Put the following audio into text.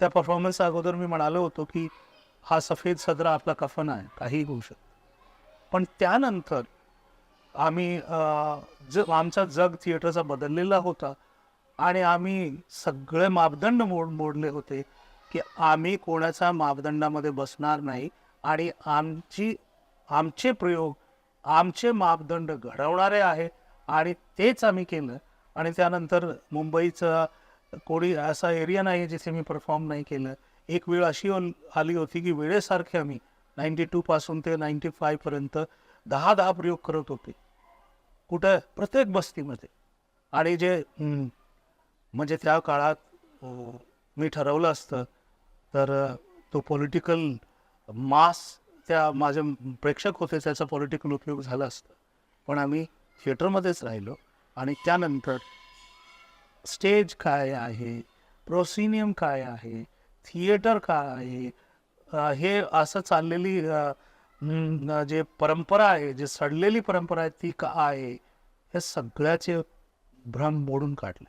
त्या परफॉर्मन्स अगोदर मी म्हणालो होतो की हा सफेद सदरा आपला कफन आहे काही होऊ शकतं. पण त्यानंतर आम्ही ज आमचा जग थिएटरचा बदललेला होता आणि आम्ही सगळे मापदंड मोड मोडले होते की आम्ही कोणाच्या मापदंडामध्ये बसणार नाही आणि आमची आमचे प्रयोग आमचे मापदंड घडवणारे आहे आणि तेच आम्ही केलं. आणि त्यानंतर मुंबईचा कोणी असा एरिया नाही जिथे मी परफॉर्म नाही केलं. एक वेळ अशी आली होती की वेळेसारखे आम्ही नाईन्टी टू पासून ते नाईन्टी फायपर्यंत दहा दहा प्रयोग करत होते. कुठं? प्रत्येक बस्तीमध्ये. आणि जे म्हणजे त्या काळात मी ठरवलं असतं तर तो पॉलिटिकल मास त्या माझे प्रेक्षक होते त्याचा पॉलिटिकल उपयोग झाला असता. पण आम्ही थिएटरमध्येच राहिलो आणि त्यानंतर स्टेज काय आहे? प्रोसिनियम काय आहे? थिएटर काय आहे? हे असं चाललेली जे परंपरा आहे जे सडलेली परंपरा आहे ती का आहे? हे सगळ्याचे भ्रम मोडून काढले.